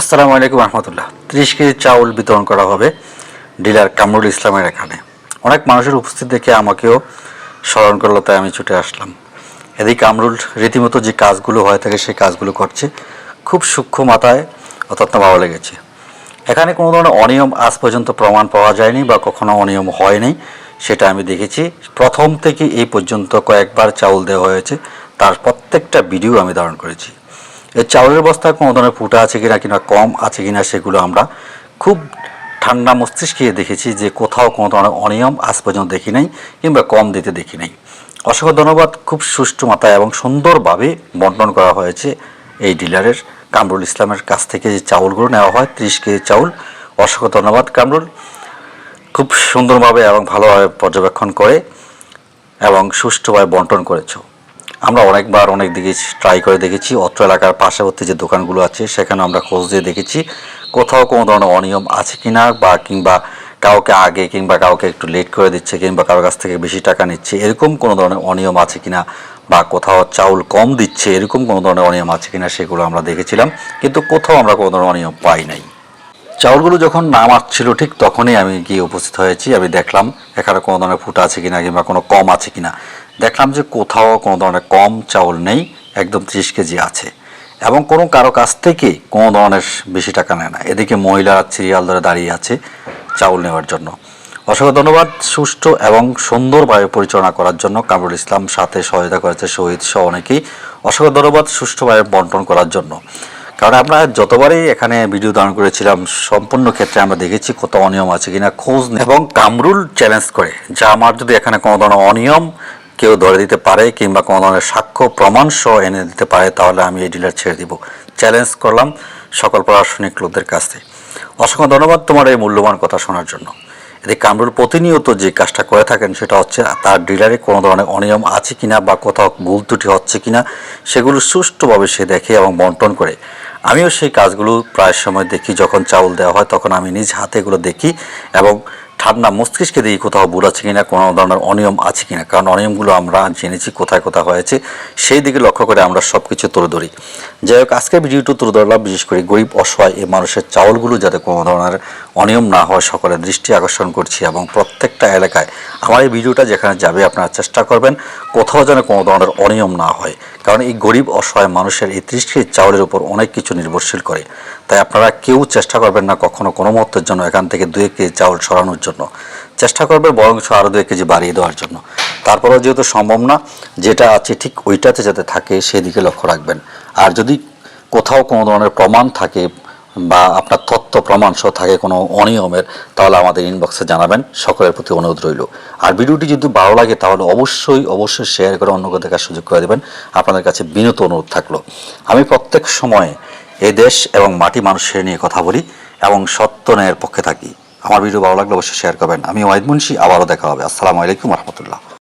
আসসালামু আলাইকুম রহমতুল্লাহ। ত্রিশ কেজি চাউল বিতরণ করা হবে ডিলার কামরুল ইসলামের এখানে। অনেক মানুষের উপস্থিত দেখে আমাকেও স্মরণ করল, তাই আমি ছুটে আসলাম। এদিকে কামরুল রীতিমতো যে কাজগুলো হয়ে থাকে সেই কাজগুলো করছে। খুব সূক্ষ্ম মাথায় অত্যন্ত ভালো লেগেছে। এখানে কোনো ধরনের অনিয়ম আজ পর্যন্ত প্রমাণ পাওয়া যায়নি বা কখনো অনিয়ম হয়নি, সেটা আমি দেখেছি। প্রথম থেকে এই পর্যন্ত কয়েকবার চাউল দেওয়া হয়েছে, তার প্রত্যেকটা ভিডিও আমি ধারণ করেছি। চাউলের বস্তায় কোনো ধরনের ফুটা আছে কিনা কিংবা কম আছে কিনা সেগুলো আমরা খুব ঠান্ডা মস্তিষ্কে দেখেছি যে কোথাও কোনো ধরনের অনিয়ম আজ পর্যন্ত দেখি নাই কিংবা কম দিতে দেখি নাই। অসংখ্য ধন্যবাদ, খুব সুষ্ঠু মাথায় এবং সুন্দরভাবে বন্টন করা হয়েছে এই ডিলারের। কামরুল ইসলামের কাছ থেকে যে চাউলগুলো নেওয়া হয়, ত্রিশ কেজি চাউল, অসংখ্য ধন্যবাদ কামরুল। খুব সুন্দরভাবে এবং ভালোভাবে পর্যবেক্ষণ করে এবং সুষ্ঠুভাবে বন্টন করেছ। আমরা অনেকবার অনেক দিকে ট্রাই করে দেখেছি। অত্র এলাকার পার্শ্ববর্তী যে দোকানগুলো আছে, সেখানে আমরা খোঁজ দিয়ে দেখেছি। কোথাও কোনো ধরনের অনিয়ম আছে কিনা বা কিংবা কাউকে আগে কিংবা কাউকে একটু লেট করে দিচ্ছে কিংবা কারোর কাছ থেকে বেশি টাকা নিচ্ছে, এরকম কোনো ধরনের অনিয়ম আছে কিনা বা কোথাও চাউল কম দিচ্ছে, এরকম কোনো ধরনের অনিয়ম আছে কি না সেগুলো আমরা দেখেছিলাম। কিন্তু কোথাও আমরা কোনো ধরনের অনিয়ম পাই নাই। চাউলগুলো যখন নাম আসছিল ঠিক তখনই আমি গিয়ে উপস্থিত হয়েছি, আমি দেখলাম এখানে কোনো ধরনের ফুটা আছে কিনা কিংবা কোনো কম আছে কিনা। দেখলাম যে কোথাও কোনো ধরনের কম চাউল নেই, একদম ত্রিশ কেজি আছে। এবং কোনো কারও কাছ থেকে কোনো ধরনের বেশি টাকা নেয় না। এদিকে মহিলা সিরিয়াল ধরে দাঁড়িয়ে আছে চাউল নেওয়ার জন্য। অসংখ্য ধন্যবাদ সুষ্ঠু এবং সুন্দরভাবে পরিচালনা করার জন্য কামরুল ইসলাম সাথে সহায়তা করেছে শহীদ সহ অনেকেই। অসংখ্য ধন্যবাদ সুষ্ঠুভাবে বন্টন করার জন্য। কারণ আমরা যতবারই এখানে ভিডিও ধারণ করেছিলাম, সম্পূর্ণ ক্ষেত্রে আমরা দেখেছি কত অনিয়ম আছে কিনা। খোঁজ। এবং কামরুল চ্যালেঞ্জ করে, যা আমার যদি এখানে কোনো ধরনের অনিয়ম কেউ ধরে দিতে পারে কিংবা কোনো ধরনের সাক্ষ্য, প্রমাণ সহ এনে দিতে পারে, তাহলে আমি এই ডিলার ছেড়ে দিব। চ্যালেঞ্জ করলাম সকল প্রশাসনিক লোকদের কাছে অসংখ্য ধন্যবাদ তোমার এই মূল্যবান কথা শোনার জন্য। এদিকে কামরুল প্রতিনিয়ত যে কাজটা করে থাকেন, সেটা হচ্ছে তার ডিলারে কোনো ধরনের অনিয়ম আছে কিনা বা কোথাও ভুল ত্রুটি হচ্ছে কিনা, সেগুলো সুষ্ঠুভাবে সে দেখে এবং বন্টন করে। আমিও সেই কাজগুলো প্রায় সময় দেখি, যখন চাউল দেওয়া হয়, তখন আমি নিজ হাতে এগুলো দেখি এবং ঠান্ডা মস্তিষ্কে দেখি কোথাও ভুল আছে কিনা, কোনো ধরনের অনিয়ম আছে কিনা, কারণ অনিয়মগুলো আমরা জেনেছি কোথায় কোথায় হয়েছে, সেই দিকে লক্ষ্য করে আমরা সব কিছু তুলে ধরি। যাই হোক আজকে ভিডিওটা তুলে ধরলাম, বিশেষ করে গরিব, অসহায় এই মানুষের চাউলগুলো যাতে কোনো ধরনের অনিয়ম না হয়, সকলের দৃষ্টি আকর্ষণ করছি এবং প্রত্যেকটা এলাকায় আমার এই ভিডিওটা যেখানে যাবে আপনারা চেষ্টা করবেন, কোথাও যেন কোনো ধরনের অনিয়ম না হয়, কারণ এই গরিব, অসহায় মানুষের এই কেজি চাউলের উপর অনেক কিছু নির্ভরশীল করে। তাই আপনারা কেউ চেষ্টা করবেন না কখনো কোনো মুহূর্তের জন্য এখান থেকে দুই কেজি চাউল সরানোর জন্য। চেষ্টা করবে বরঞ্চ আরও দুই কেজি বাড়িয়ে দেওয়ার জন্য। তারপরেও যেহেতু সম্ভব না, যেটা আছে ঠিক ওইটাতে যাতে থাকে সেদিকে লক্ষ্য রাখবেন। আর যদি কোথাও কোনো ধরনের প্রমাণ থাকে বা আপনার তথ্য প্রমাণ সহ থাকে কোনো অনিয়মের, তাহলে আমাদের ইনবক্সে জানাবেন, সকলের প্রতি অনুরোধ রইল। আর ভিডিওটি যদি ভালো লাগে, তাহলে অবশ্যই অবশ্যই শেয়ার করে অন্যকে দেখার সুযোগ করে দেবেন। আপনাদের কাছে বিনত অনুরোধ থাকল। আমি প্রত্যেক সময়ে এ দেশ এবং মাটি মানুষের নিয়ে কথা বলি এবং সত্য ন্যায়ের পক্ষে থাকি। আমার ভিডিও ভালো লাগলে অবশ্যই শেয়ার করবেন। আমি ওয়াহিদ মুন্সি, আবারও দেখা হবে। আসসালামু আলাইকুম রহমতুল্লাহ।